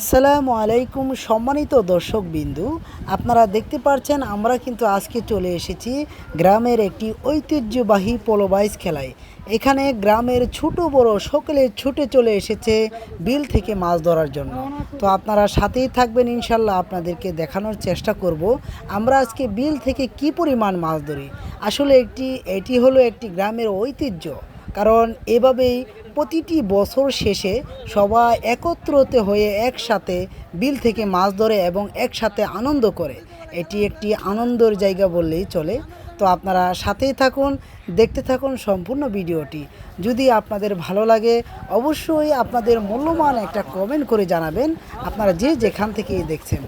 আসসালামু আলাইকুম সম্মানিত দর্শক বিন্দু আপনারা দেখতে পাচ্ছেন আমরা কিন্তু আজকে চলে এসেছি গ্রামের একটি ঐতিহ্যবাহী পোলোবাইজ খেলায়। এখানে গ্রামের ছোট বড় সকলে ছুটে চলে এসেছে বিল থেকে মাছ ধরার জন্য। তো আপনারা সাথেই থাকবেন, ইনশাল্লাহ আপনাদেরকে দেখানোর চেষ্টা করব, আমরা আজকে বিল থেকে কি পরিমাণ মাছ ধরি। আসলে একটি এটি হলো একটি গ্রামের ঐতিহ্য। কারণ এভাবেই প্রতিটি বছর শেষে সবাই একত্রিত হয়ে একসাথে বিল থেকে মাছ ধরে এবং একসাথে আনন্দ করে। এটি একটি আনন্দের জায়গা বললেই চলে। তো আপনারা সাথেই থাকুন, দেখতে থাকুন সম্পূর্ণ ভিডিওটি। যদি আপনাদের ভালো লাগে, অবশ্যই আপনাদের মূল্যবান একটা কমেন্ট করে জানাবেন। আপনারা যে যেখান থেকেই দেখছেন।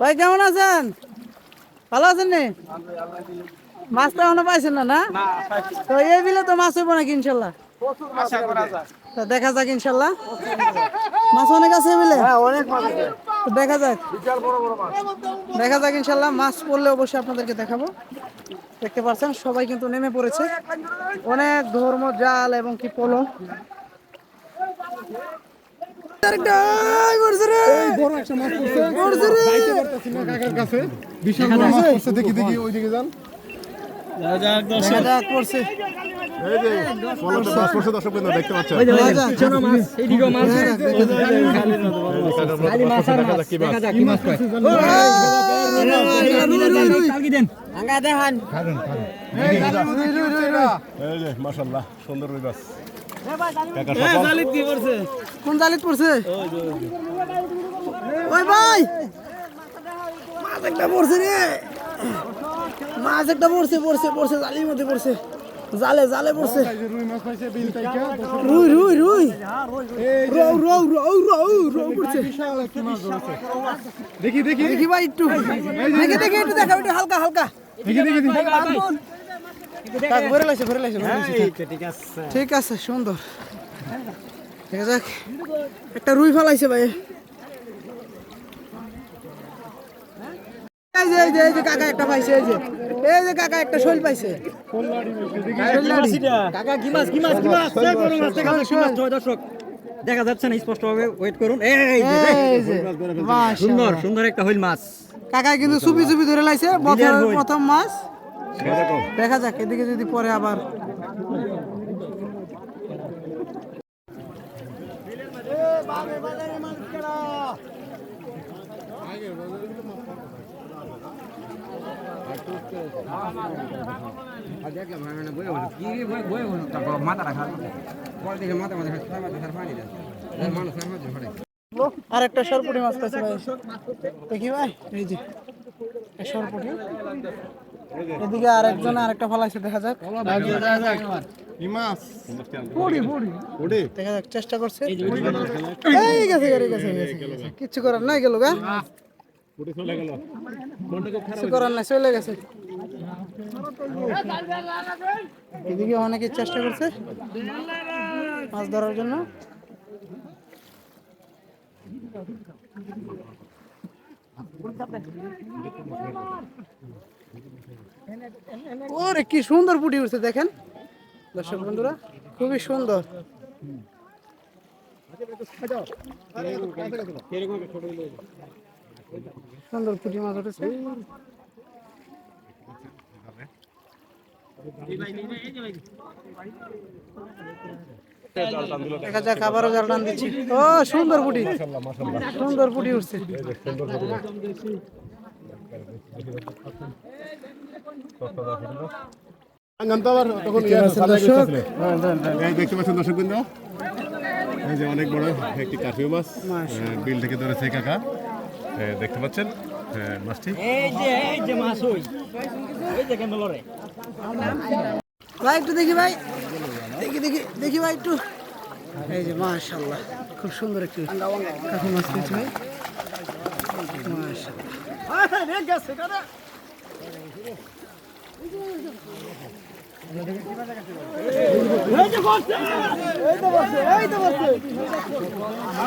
ভাই কেমন আছেন? ভালো আছেন নি? মাছটা এখনও পাইছেন না না? তো এই বিলে তো মাছ হইব নাকি ইনশাল্লাহ? দেখা যাক ইনশাল্লাহ। মাছ অনেক আছে বিলে? তো দেখা যাক। দেখা যাক ইনশাল্লাহ মাছ পড়লে অবশ্যই আপনাদেরকে দেখাবো। দেখতে পাচ্ছেন সবাই কিন্তু নেমে পড়েছে। অনেক ধর্ম জাল এবং কি পোলো বড় একটা মাছ পড়ছে যাইতে পারতেছি না কাকার কাছে বিশাল বড় মাছ পড়ছে দেখি দেখি ওইদিকে যান দেখা যাক পড়ছে এই যে পলাতে মাছ পড়ছে দর্শক বন্ধু দেখতে পাচ্ছেন দেখা যাক। কি মাছ পায় এই যে মাশাআল্লাহ সুন্দর রুই মাছ কোন জালিত পড়ছে? ওই ভাই! মাছ একটা পড়ছে রে। মাছ একটা পড়ছে পড়ছে পড়ছে জালির মধ্যে পড়ছে। জালে জালে পড়ছে। রুই মাছ পাইছে বিল থেকে রুই রুই। রৌ রৌ রৌ রৌ রৌ পড়ছে। দেখি দেখি। দেখি ভাই একটু। দেখি দেখি একটু দেখা একটু হালকা হালকা। দেখি দেখি দেখি। থাক, ভরে লাইছে ভরে লাইছে ভরে লাইছে, ঠিক আছে। সুন্দর। ঠিক আছে একটা রুই ফালাইছে ভাই। এই যে এই যে এই যে কাকা একটা পাইছে এই যে। এই যে কাকা একটা শৈল পাইছে। কাকা কি মাছ কি মাছ কি মাছ? এই বড় মাছ দেখা যাচ্ছে কি মাছ দর্শক। দেখা যাচ্ছে না স্পষ্ট ওয়েট করুন। এই যে, এই যে মাশাআল্লাহ। সুন্দর সুন্দর একটা হইল মাছ। কাকা কিন্তু চুপি চুপি ধরে লাইছে প্রথম মাছ। দেখা যাক, এদিকে যদি পরে আবার। আর একটা সরপুটি মাছ পাইছে ভাই। দেখি ভাই, এই যে সরপুটি। এদিকে আরেকজন আরেকটা ফলাইছে দেখা যাক। দেখা যাক চেষ্টা করছে। কিচ্ছু করার নাই গেল গা। ওডে চলে গেল। কিছু করার নাই চলে গেছে। এদিকে অনেকে চেষ্টা করছে মাছ ধরার জন্য। ওরে কি সুন্দর ফুটি উঠছে দেখেন। দর্শক বন্ধুরা খুবই সুন্দর। সুন্দর পুঁটি মাছ উঠেছে। দেখা যাক আবারও জাল টান দিচ্ছি। ও সুন্দর পুটি। সুন্দর পুটি উঠছে। এই দেখতে পাচ্ছেন দর্শক এই যে অনেক বড় একটি কাঠিও মাছ বিল থেকে ধরেছে কাকা দেখতে পাচ্ছেন মাছটি এই যে এই যে মাছ এই বলরে ভাই একটু দেখি ভাই। দেখি দেখি দেখি ভাই একটু। এই যে মাশাল্লাহ খুব সুন্দর একটি কাকু মাছ পেয়েছি ভাই।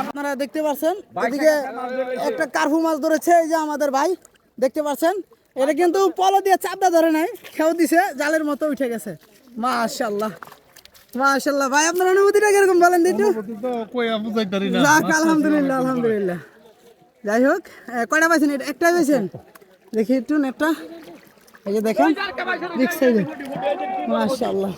আপনারা দেখতে পাচ্ছেন এদিকে একটা কার্ফু মাছ ধরেছে এই যে আমাদের ভাই দেখতে পাচ্ছেন এটা কিন্তু পলো দিয়ে চাপটা ধরে নাই খেও দিছে জালের মতো উঠে গেছে। মাশাল্লাহ মাশাল্লাহ ভাই আপনার অনুভূতিটা কীরকম বলেন দিটু যাক আলহামদুলিল্লাহ আলহামদুলিল্লাহ। যাই হোক কয়টা পাইছেন? এটা একটাই পাইছেন? দেখি একটু নেটটা। এই যে দেখেন মাশাল্লাহ